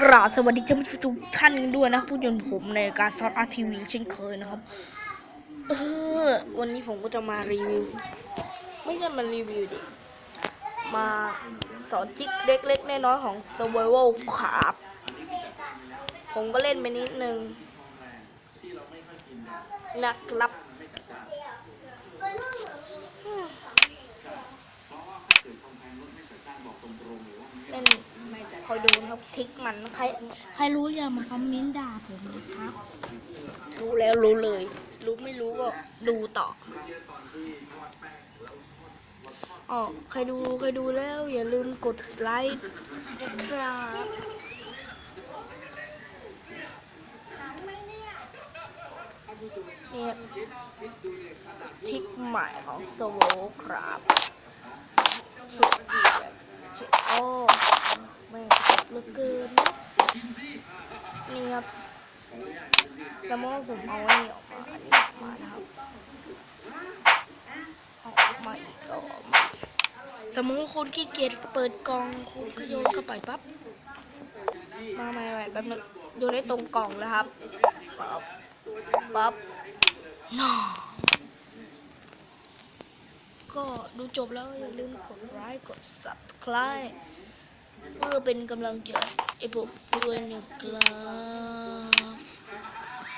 กราบสวัสดีท่านผู้ชมทุกท่านกันด้วยนะผู้ยนต์ผมในการซอสอาร์ทีวีเช่นเคยนะครับ เออ วันนี้ผมก็จะมารีวิว ไม่ใช่มารีวิวดิ มาสอนทิกเล็กๆน้อยๆของ Survival ครับ ผมก็เล่นไปนิดนึงนะครับอืมเล่น คอยดูนะครับทริกมันใครใครรู้อย่ามาคอมเมนต์ด่าผมนะครับ รู้แล้วรู้เลย รู้ไม่รู้ก็ดูต่ออ๋อใครดูใครดูแล้ว อย่าลืมกดไลค์นะครับเนี่ยทริกใหม่ของโซโลครับสุดเกียดเชโอ้ ไม่เหลือเกินนี่ครับสมมติว่าผมเอาอันนี้ออกมาอันนี้ออกมานะครับออกมาอีกอออกมาสมมติว่าคนขี้เกียจเปิดกล่องคุณก็โยนเข้าไปปั๊บมาใหม่แป๊บนึงโยนได้ตรงกล่องแล้วครับปั๊บปั๊บน่าก็ดูจบแล้วอย่าลืมกดไลค์กด subscribe เพื่อเป็นกำลังใจไอ้ผมด้วยนะครับ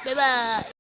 บ๊ายบาย